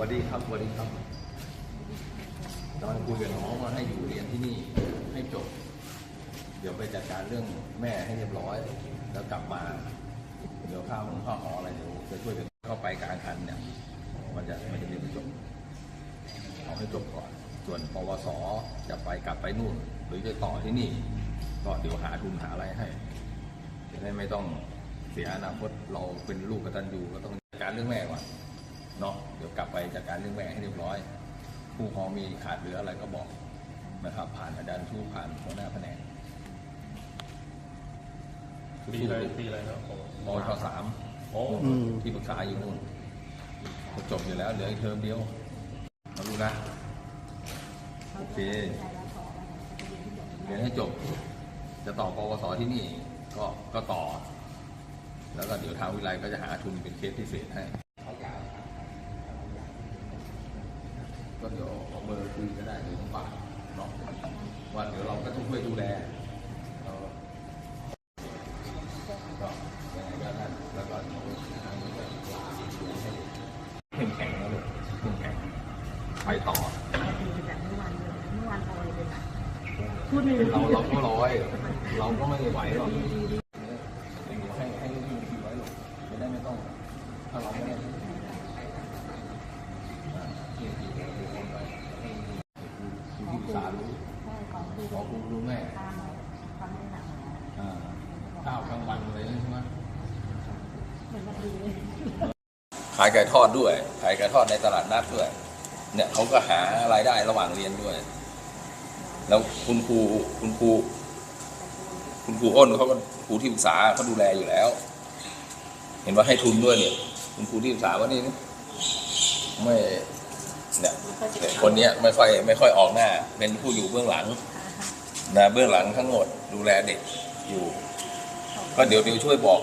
วัสดีครับสวัสดีครับตอนคุยกับน้องว่าให้อยู่เรียนที่นี่ให้จบ เดี๋ยวไปจัดการเรื่องแม่ให้เรียบร้อย แล้วกลับมา เดี๋ยวข้าวของข้าวหออะไรเดี๋ยวจะช่วยกันเข้าไปกลางคันเนี่ยมันจะมันจะเรียนไม่จบเอาให้จบก่อน ส่วนปวสจะไปกลับไปนู่น หรือจะต่อที่นี่ ก็เดี๋ยวหาทุนหาอะไรให้จะได้ไม่ต้องเสียอนาคตเราเป็นลูกกตัญญูก็ต้องจัดการเรื่องแม่ก่อน เนาะเดี๋ยวกลับไปจัดการเรื่องแม่ให้เรียบร้อย ผู้ปกครองมีขาดเหลืออะไรก็บอกนะครับ ผ่านอาจารย์ชูผ่านหัวหน้าแผนกปีอะไรปีอะไรนะโอ้ปวชสามโอ้ที่ปรึกษาอยู่นู่นจบอยู่แล้วเหลืออีกเทอมเดียวมาดูนะโอเคเรียนให้จบ จะต่อปวสที่นี่ก็ก็ต่อ แล้วก็เดี๋ยวทางวิไลก็จะหาทุนเป็นเคสพิเศษให้ เดี๋ยวเอาเบอร์คุยก็ได้หรือฝากเนาะว่าเดี๋ยวเราก็ต้องช่วยดูแลเราก็ยังไงก็นั่นแล้วก็เดี๋ยวทางนี้ก็ลาให้เข้มแข็งนะลูกเข้มแข็งไปต่อแบบเมื่อวานเลยเมื่อวานโอยเลยนะพูดหนึ่งเราเราก็ร้อย เราก็ไม่ไหวหรอกให้ให้ลูกพี่คิวไว้หรอกจะได้ไม่ต้อง ถ้าเราไม่ได้อ่าที่ที่ที่คนไปให้ คุณที่ปรึกษารู้ใช่ของคือขอคุณรู้แม่ตามความไม่หนักนะอ่าข้าวกลางวันอะไรใช่ไหมเหมือนมาดีเลยขายไก่ทอดด้วย ขายไก่ทอดในตลาดนัดด้วย เนี่ยเขาก็หารายได้ระหว่างเรียนด้วย แล้วคุณครูคุณครูคุณครูอ้นเขาก็ครูที่ปรึกษาเขาดูแลอยู่แล้ว เห็นว่าให้ทุนด้วยเนี่ย คุณครูที่ปรึกษาว่านี่ไม่ เนี่ยเนี่ยคนเนี้ยไม่ค่อยไม่ค่อยออกหน้า เป็นผู้อยู่เบื้องหลังนะเบื้องหลังทั้งหมดดูแลเด็กอยู่ ก็เดี๋ยวเดี๋ยวช่วยบอก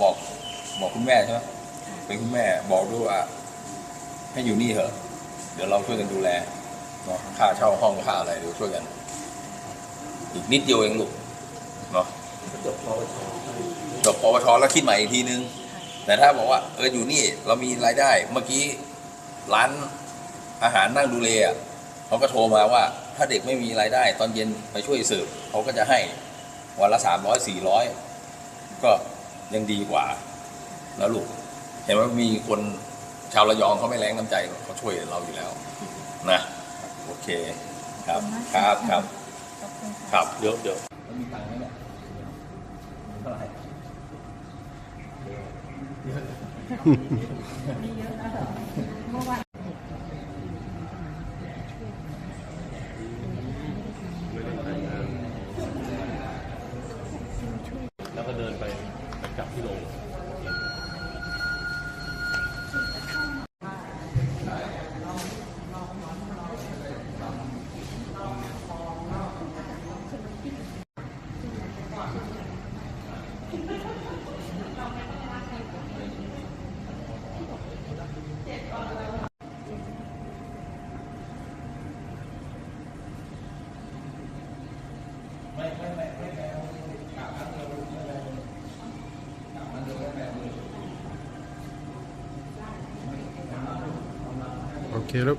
บอกบอกคุณแม่ใช่ไหมเป็นคุณแม่บอกด้วยว่าให้อยู่นี่เถอะ เดี๋ยวเราช่วยกันดูแลเนาะค่าเช่าห้องค่าอะไรเดี๋ยวช่วยกัน อีกนิดเดียวเองลูกเนาะจบปวชจบปวชแล้วคิดใหม่อีกทีนึง แต่ถ้าบอกว่าเอออยู่นี่เรามีรายได้เมื่อกี้ร้าน อาหารนั่งดูเลอะเขาก็โทรมาว่า ถ้าเด็กไม่มีรายได้ ตอนเย็นไปช่วยสืบเขาก็จะให้วันละสามร้อยสี่ร้อยก็ยังดีกว่าแล้วลูก เห็นว่ามีคนชาวระยองเขาไม่แรงน้ำใจเขาช่วยเราอยู่แล้ว นะ โอเค ครับ ครับครับขอบคุณค่ะครับเดี๋ยวเดี๋ยวแล้วมีตังค์ไหมเนี่ยเท่าไหร่มีเยอะนะเหรอเมื่อวาน ไม่ได้รายงานแล้วก็เดินไปไปกลับที่โรง โอเคลูก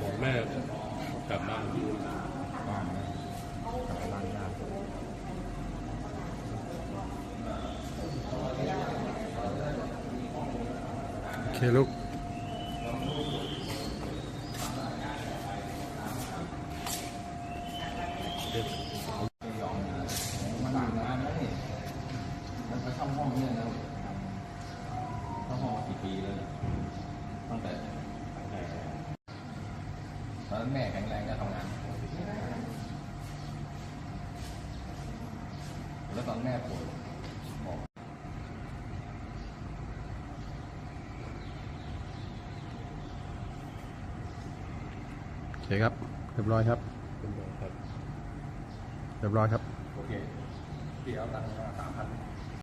บอกแม่กลับบ้านโอเคลูก ไม่ยอมนะมันอยู่นานแล้วนี่มันไปเข้าห้องเนี่ยนะเข้าห้องมากี่ปีแล้วเนี่ยตั้งแต่ต อนนั้นแม่แข็งแรงก็ทำงานแล้วตอนแม่ป่วยบอกโอเคครับเรียบร้อยครับคุณหมอครับเรียบร้อยครับ โอเคพี่เอาตังค์มาสามพัน